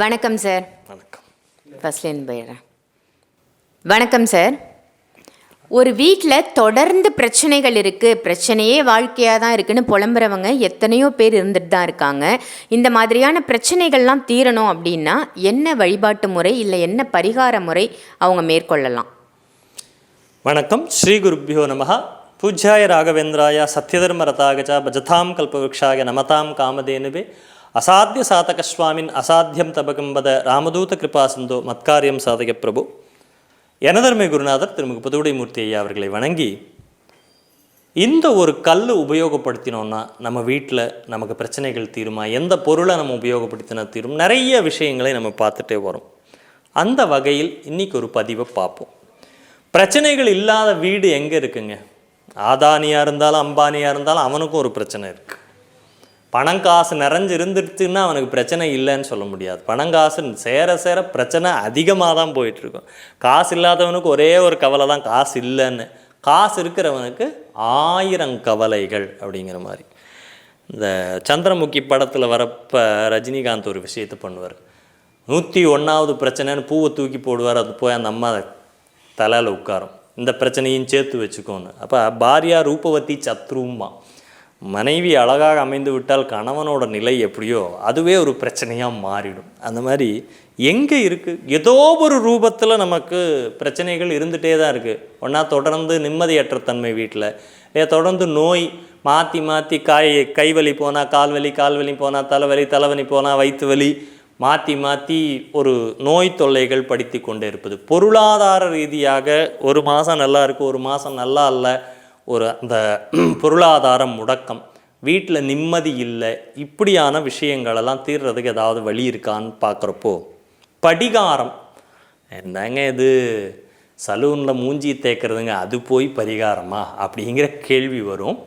வணக்கம் சார் வணக்கம். ஃபர்ஸ்ட்லேருந்து போயிடுறேன். வணக்கம் சார் ஒரு வீட்டில் தொடர்ந்து பிரச்சனைகள் இருக்குது பிரச்சனையே வாழ்க்கையாக தான் இருக்குன்னு புலம்புறவங்க எத்தனையோ பேர் இருந்துட்டு தான் இருக்காங்க. இந்த மாதிரியான பிரச்சனைகள்லாம் தீரணும் அப்படின்னா என்ன வழிபாட்டு முறை இல்லை என்ன பரிகார முறை அவங்க மேற்கொள்ளலாம். வணக்கம். ஸ்ரீ குருப்பியோ நமः பூஜ்யாய ராகவேந்திராய சத்யதர்மரதாகச்ச பஜதாம் கல்பவృక్షாய நமதாம் காமதேனுவே அசாத்திய சாதக சுவாமின் அசாத்தியம் தபகம்பத ராமதூத கிருபா சிந்தோ மத்காரியம் சாதக பிரபு எனதர்மை குருநாதர் திருமிகு புதுவுடைமூர்த்தி ஐயா அவர்களை வணங்கி இந்த ஒரு கல் உபயோகப்படுத்தினோன்னா நம்ம வீட்டில் நமக்கு பிரச்சனைகள் தீருமா எந்த பொருளை நம்ம உபயோகப்படுத்தினா தீரும் நிறைய விஷயங்களை நம்ம பார்த்துட்டே வரோம் அந்த வகையில் இன்றைக்கி ஒரு பதிவை பார்ப்போம் பிரச்சனைகள் இல்லாத வீடு எங்கே இருக்குங்க ஆதானியாக இருந்தாலும் அம்பானியாக இருந்தாலும் அவனுக்கும் ஒரு பிரச்சனை இருக்குது பணம் காசு நிறைஞ்சு இருந்துருச்சுன்னா அவனுக்கு பிரச்சனை இல்லைன்னு சொல்ல முடியாது. பணம் காசு சேர சேர பிரச்சனை அதிகமாக தான் போயிட்டுருக்கும். காசு இல்லாதவனுக்கு ஒரே ஒரு கவலை தான் காசு இல்லைன்னு. காசு இருக்கிறவனுக்கு ஆயிரம் கவலைகள் அப்படிங்கிற மாதிரி. இந்த சந்திரமுகி படத்தில் வரப்ப ரஜினிகாந்த் ஒரு விஷயத்தை பண்ணுவார். நூற்றி ஒன்றாவது பிரச்சனைன்னு பூவை தூக்கி போடுவார் அது போய் அந்த அம்மா தலையில் உட்காரும். இந்த பிரச்சனையும் சேர்த்து வச்சுக்கோன்னு. அப்போ பாரியா ரூபவதி சத்ருமா மனைவி அழகாக அமைந்து விட்டால் கணவனோட நிலை எப்படியோ அதுவே ஒரு பிரச்சனையாக மாறிடும். அந்த மாதிரி எங்கே இருக்குது ஏதோ ஒரு ரூபத்தில் நமக்கு பிரச்சனைகள் இருந்துகிட்டே தான் இருக்குது ஒன்றா தொடர்ந்து நிம்மதியற்ற தன்மை வீட்டில் இல்லை தொடர்ந்து நோய் மாற்றி மாற்றி காய் கைவலி போனால் கால்வலி கால்வலி போனால் தலைவலி தலைவலி போனால் வயிற்று வலி மாற்றி மாற்றி ஒரு நோய் தொல்லைகள் படித்து கொண்டே இருப்பது. பொருளாதார ரீதியாக ஒரு மாதம் நல்லா இருக்குது ஒரு மாதம் நல்லா இல்லை ஒரு அந்த பொருளாதாரம் முடக்கம் வீட்டில் நிம்மதி இல்லை இப்படியான விஷயங்களெல்லாம் தீர்றதுக்கு ஏதாவது வழி இருக்கான்னு பார்க்குறப்போ படிகாரம். என்னங்க இது? சலூனில் மூஞ்சி தேய்க்கிறதுங்க அது போய் பரிகாரமா? அப்படிங்கிற கேள்வி வரும்.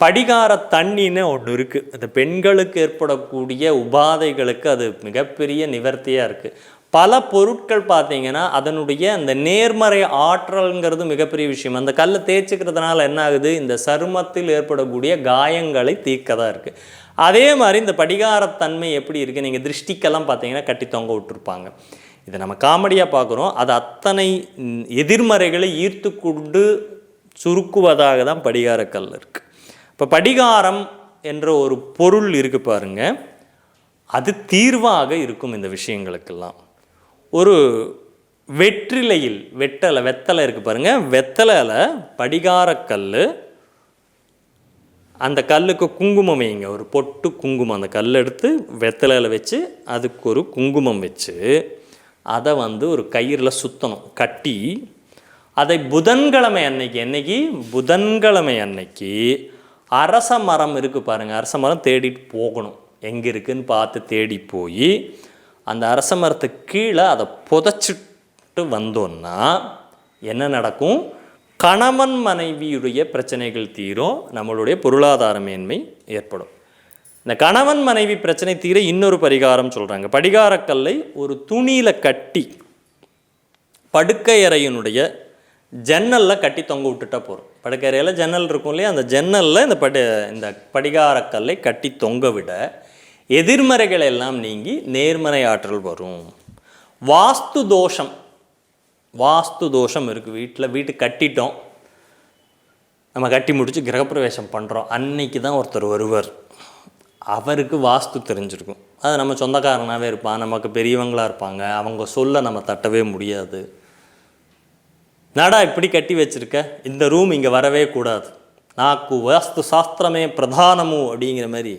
படிகார தண்ணின்னு ஒன்று இருக்குது அந்த பெண்களுக்கு ஏற்படக்கூடிய உபாதைகளுக்கு அது மிகப்பெரிய நிவர்த்தியாக இருக்குது பல பொருட்கள் பார்த்தீங்கன்னா அதனுடைய அந்த நேர்மறை ஆற்றல்ங்கிறது மிகப்பெரிய விஷயம். அந்த கல்லை தேய்ச்சிக்கிறதுனால என்ன ஆகுது? இந்த சருமத்தில் ஏற்படக்கூடிய காயங்களை தீர்க்க தான் இருக்குது அதே மாதிரி இந்த படிகாரத்தன்மை எப்படி இருக்குது நீங்கள் திருஷ்டிக்கெல்லாம் பார்த்தீங்கன்னா கட்டி தொங்க விட்டுருப்பாங்க. இதை நம்ம காமெடியாக பார்க்குறோம். அது அத்தனை எதிர்மறைகளை ஈர்த்து கொண்டு சுருக்குவதாக தான் படிகாரக்கல் இருக்குது இப்போ படிகாரம் என்ற ஒரு பொருள் இருக்கு பாருங்க. அது தீர்வாக இருக்கும் இந்த விஷயங்களுக்கெல்லாம். ஒரு வெற்றிலையில் வெட்டலை வெத்தலை இருக்கு பாருங்க. வெத்தலையில் படிகாரக்கல் அந்த கல்லுக்கு குங்குமம் வைங்க. ஒரு பொட்டு குங்குமம் அந்த கல் எடுத்து வெத்தலையில் வச்சு அதுக்கு ஒரு குங்குமம் வச்சு அதை வந்து ஒரு கயிறில் சுற்றணும் கட்டி அதை புதன்கிழமை அன்னைக்கு என்னைக்கு? புதன்கிழமை அன்னைக்கு அரச மரம் இருக்குது பாருங்கள் அரச மரம் தேடிட்டு போகணும். எங்கே இருக்குதுன்னு பார்த்து தேடி போய் அந்த அரச மரத்துக்கு கீழே அதை புதைச்சிட்டு வந்தோன்னா என்ன நடக்கும்? கணவன் மனைவியுடைய பிரச்சனைகள் தீரும் நம்மளுடைய பொருளாதார மேன்மை ஏற்படும். இந்த கணவன் மனைவி பிரச்சனை தீர இன்னொரு பரிகாரம் சொல்கிறாங்க படிகாரக்கல்லை ஒரு துணியில் கட்டி படுக்கையறையினுடைய ஜன்னலில் கட்டி தொங்க விட்டுட்டா போகிறோம் படுக்கையறையில் ஜன்னல் இருக்கும் இல்லையா? அந்த ஜன்னலில் இந்த படி இந்த படிகாரக்கல்லை கட்டி தொங்க விட எதிர்மறைகள் எல்லாம் நீங்கி நேர்மறை ஆற்றல் வரும். வாஸ்து தோஷம் வாஸ்து தோஷம் இருக்குது வீட்டில் வீட்டு கட்டிட்டோம். நம்ம கட்டி முடித்து கிரகப்பிரவேசம் பண்ணுறோம் அன்னைக்கு தான் ஒருத்தர் வருவார். அவருக்கு வாஸ்து தெரிஞ்சிருக்கும். அது நம்ம சொந்தக்காரனாகவே இருப்பான். நமக்கு பெரியவங்களாக இருப்பாங்க. அவங்க சொல்ல நம்ம தட்டவே முடியாது. நடா இப்படி கட்டி வச்சிருக்க? இந்த ரூம் இங்கே வரவே கூடாது. நாக்கு வாஸ்து சாஸ்திரமே பிரதானமும் அப்படிங்கிற மாதிரி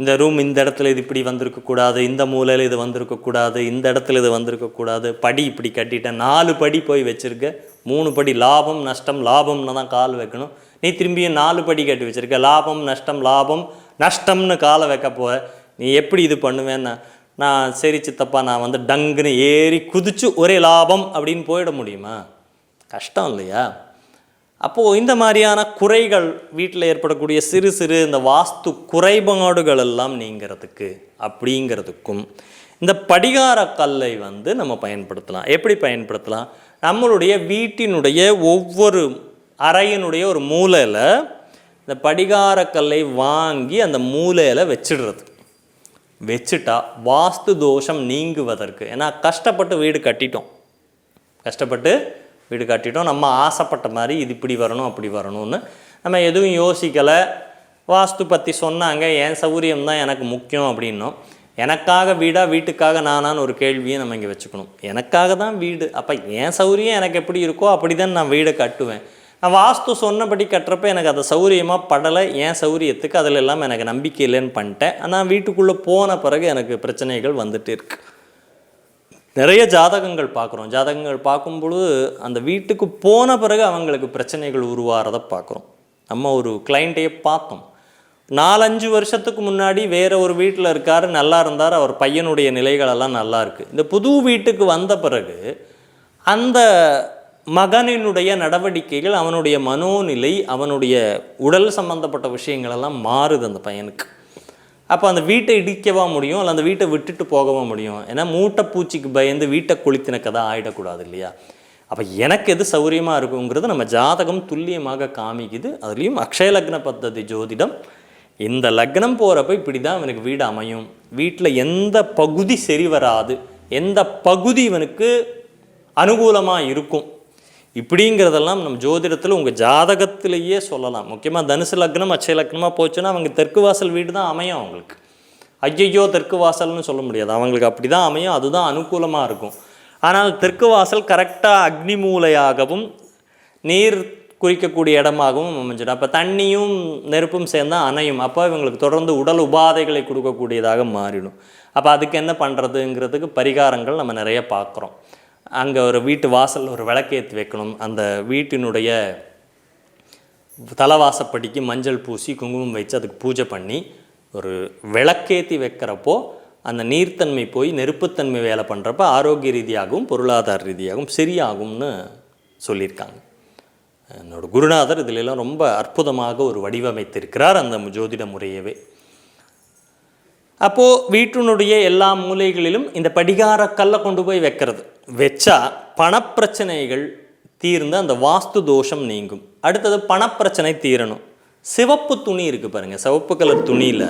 இந்த ரூம் இந்த இடத்துல இது இப்படி வந்திருக்கக்கூடாது இந்த மூலையில் இது வந்திருக்கக்கூடாது இந்த இடத்துல இது வந்திருக்கக்கூடாது. படி இப்படி கட்டிட்டேன். நாலு படி போய் வச்சிருக்க. மூணு படி லாபம் நஷ்டம் லாபம்னு தான் கால் வைக்கணும். நீ திரும்பியும் நாலு படி கட்டி வச்சுருக்க. லாபம் நஷ்டம் லாபம் நஷ்டம்னு காலை வைக்க போக நீ எப்படி இது பண்ணுவேன்னா? நான் சரி சித்தப்பா நான் வந்து டங்குன்னு ஏறி குதிச்சு ஒரே லாபம் அப்படின்னு போயிட முடியுமா? கஷ்டம் இல்லையா? அப்போது இந்த மாதிரியான குறைகள் வீட்டில் ஏற்படக்கூடிய சிறு சிறு இந்த வாஸ்து குறைபாடுகள் எல்லாம் நீங்கிறதுக்கு அப்படிங்கிறதுக்கும் இந்த படிகார கல்லை வந்து நம்ம பயன்படுத்தலாம். எப்படி பயன்படுத்தலாம்? நம்மளுடைய வீட்டினுடைய ஒவ்வொரு அறையினுடைய ஒரு மூலையில் இந்த படிகார கல்லை வாங்கி அந்த மூலையில் வச்சிடுறது. வச்சுட்டா வாஸ்து தோஷம் நீங்குவதற்கு ஏன்னா கஷ்டப்பட்டு வீடு கட்டிட்டோம். கஷ்டப்பட்டு வீடு கட்டிட்டோம். நம்ம ஆசைப்பட்ட மாதிரி இது இப்படி வரணும் அப்படி வரணும்னு நம்ம எதுவும் யோசிக்கலை. வாஸ்து பற்றி சொன்னாங்க. என் சௌகரியம் தான் எனக்கு முக்கியம் அப்படின்னோம். எனக்காக வீடாக வீட்டுக்காக நானான்னு ஒரு கேள்வியை நம்ம இங்கே வச்சுக்கணும். எனக்காக தான் வீடு. அப்போ என் சௌகரியம் எனக்கு எப்படி இருக்கோ அப்படி தான் நான் வீடை கட்டுவேன். நான் வாஸ்து சொன்னபடி கட்டுறப்ப எனக்கு அது சௌரியமாக படலை. என் சௌரியத்துக்கு அதில் எல்லாம் எனக்கு நம்பிக்கை இல்லைன்னு பண்ணிட்டேன். ஆனால் வீட்டுக்குள்ளே போன பிறகு எனக்கு பிரச்சனைகள் வந்துட்டு இருக்குது நிறைய ஜாதகங்கள் பார்க்குறோம். ஜாதகங்கள் பார்க்கும் பொழுது அந்த வீட்டுக்கு போன பிறகு அவங்களுக்கு பிரச்சனைகள் உருவாகிறத பார்க்குறோம். நம்ம ஒரு கிளைண்ட்டையே பார்த்தோம். நாலஞ்சு வருஷத்துக்கு முன்னாடி வேற ஒரு வீட்டில் இருக்கார் நல்லா இருந்தார் அவர் பையனுடைய நிலைகளெல்லாம் நல்லா இருக்குது இந்த புது வீட்டுக்கு வந்த பிறகு அந்த மகனினுடைய நடவடிக்கைகள் அவனுடைய மனோநிலை அவனுடைய உடல் சம்பந்தப்பட்ட விஷயங்களெல்லாம் மாறுது அந்த பையனுக்கு. அப்போ அந்த வீட்டை இடிக்கவா முடியும்? இல்லை அந்த வீட்டை விட்டுட்டு போகவா முடியும்? ஏன்னா மூட்டை பூச்சிக்கு பயந்து வீட்டை கொளுத்தின கதை ஆகிடக்கூடாது இல்லையா? அப்போ எனக்கு எது சௌரியமாக இருக்குங்கிறது நம்ம ஜாதகம் துல்லியமாக காமிக்குது. அதுலேயும் அக்ஷய லக்ன பத்ததி ஜோதிடம் இந்த லக்னம் போகிறப்ப இப்படி தான் இவனுக்கு வீடு அமையும். வீட்டில் எந்த பகுதி சரி வராது எந்த பகுதி இவனுக்கு அனுகூலமாக இருக்கும். இப்படிங்கிறதெல்லாம் நம்ம ஜோதிடத்தில் உங்கள் ஜாதகத்திலேயே சொல்லலாம். முக்கியமாக தனுசு லக்னம் அச்சய லக்னமாக போச்சுன்னா அவங்க தெற்கு வாசல் வீடு தான் அமையும் அவங்களுக்கு. ஐயையோ தெற்கு வாசல்னு சொல்ல முடியாது. அவங்களுக்கு அப்படி தான் அமையும். அதுதான் அனுகூலமாக இருக்கும். ஆனால் தெற்கு வாசல் கரெக்டாக அக்னி மூலையாகவும் நீர் குறிக்கக்கூடிய இடமாகவும் அமைஞ்சிடும். அப்போ தண்ணியும் நெருப்பும் சேர்ந்தால் அணையும். அப்போ இவங்களுக்கு தொடர்ந்து உடல் உபாதைகளை கொடுக்கக்கூடியதாக மாறிடும். அப்போ அதுக்கு என்ன பண்ணுறதுங்கிறதுக்கு பரிகாரங்கள் நம்ம நிறைய பார்க்குறோம். அங்கே ஒரு வீட்டு வாசல் ஒரு விளக்கேற்றி வைக்கணும். அந்த வீட்டினுடைய தலைவாசப்படிக்கு மஞ்சள் பூசி குங்குமம் வச்சு அதுக்கு பூஜை பண்ணி ஒரு விளக்கேற்றி வைக்கிறப்போ அந்த நீர்த்தன்மை போய் நெருப்புத்தன்மை வேலை பண்ணுறப்ப ஆரோக்கிய ரீதியாகவும் பொருளாதார ரீதியாகவும் சரியாகும்னு சொல்லியிருக்காங்க. என்னோடய குருநாதர் இதிலெல்லாம் ரொம்ப அற்புதமாக ஒரு வடிவமைத்திருக்கிறார் அந்த ஜோதிட முறையவே. அப்போது வீட்டினுடைய எல்லா மூலைகளிலும் இந்த படிகார கல்லை கொண்டு போய் வைக்கிறது. வச்சா பணப்பிரச்சனைகள் தீர்ந்து அந்த வாஸ்து தோஷம் நீங்கும். அடுத்தது பணப்பிரச்சனை தீரணும். சிவப்பு துணி இருக்குது பாருங்கள் சிவப்பு கலர் துணியில்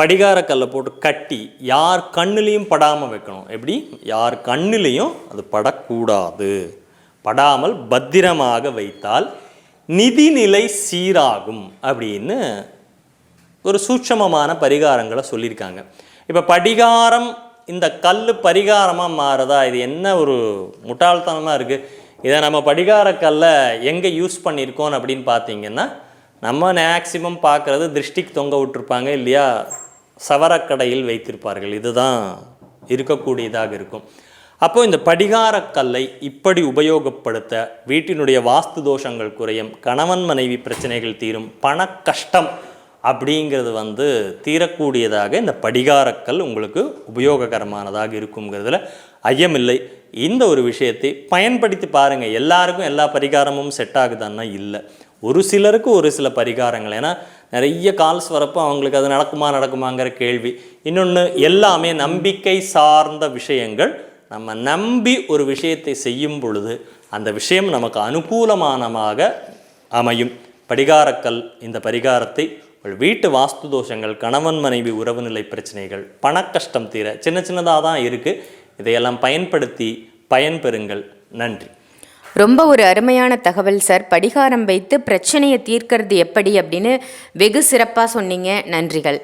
படிகார கல்லை போட்டு கட்டி யார் கண்ணுலேயும் படாமல் வைக்கணும். எப்படி? யார் கண்ணுலேயும் அது படக்கூடாது. படாமல் பத்திரமாக வைத்தால் நிதிநிலை சீராகும் அப்படின்னு ஒரு சூட்சமமான பரிகாரங்களை சொல்லியிருக்காங்க. இப்போ படிகாரம் இந்த கல் பரிகாரமாக மாறுதா இது என்ன ஒரு முட்டாள்தனமாக இருக்குது இதை நம்ம படிகார கல்லை எங்கே யூஸ் பண்ணியிருக்கோம் அப்படின்னு பார்த்தீங்கன்னா நம்ம மேக்சிமம் பார்க்குறது திருஷ்டிக்கு தொங்க விட்டுருப்பாங்க இல்லையா? சவரக்கடையில் வைத்திருப்பார்கள். இதுதான் இருக்கக்கூடியதாக இருக்கும். அப்போ இந்த படிகாரக் கல்லை இப்படி உபயோகப்படுத்த வீட்டினுடைய வாஸ்து தோஷங்கள் குறையும் கணவன் மனைவி பிரச்சனைகள் தீரும் பண கஷ்டம் அப்படிங்கிறது வந்து தீரக்கூடியதாக இந்த படிகாரக்கல் உங்களுக்கு உபயோககரமானதாக இருக்குங்கிறதுல ஐயமில்லை. இந்த ஒரு விஷயத்தை பயன்படுத்தி பாருங்கள் எல்லாருக்கும் எல்லா பரிகாரமும் செட் ஆகுதான்னா இல்லை. ஒரு சிலருக்கு ஒரு சில பரிகாரங்கள். ஏன்னா நிறைய கால்ஸ் வரப்போ அவங்களுக்கு அது நடக்குமா நடக்குமாங்கிற கேள்வி. இன்னொன்று எல்லாமே நம்பிக்கை சார்ந்த விஷயங்கள். நம்ம நம்பி ஒரு விஷயத்தை செய்யும் பொழுது அந்த விஷயம் நமக்கு அனுகூலமானமாக அமையும். படிகாரக்கல் இந்த பரிகாரத்தை உங்கள் வீட்டு வாஸ்து தோஷங்கள் கணவன் மனைவி உறவுநிலை பிரச்சனைகள் பணக்கஷ்டம் தீர சின்ன சின்னதாக தான் இருக்குது இதையெல்லாம் பயன்படுத்தி பயன்பெறுங்கள். நன்றி. ரொம்ப ஒரு அருமையான தகவல் சார். படிகாரம் வைத்து பிரச்சனையை தீர்க்கிறது எப்படி அப்படின்னு வெகு சிறப்பாக சொன்னீங்க. நன்றிகள்.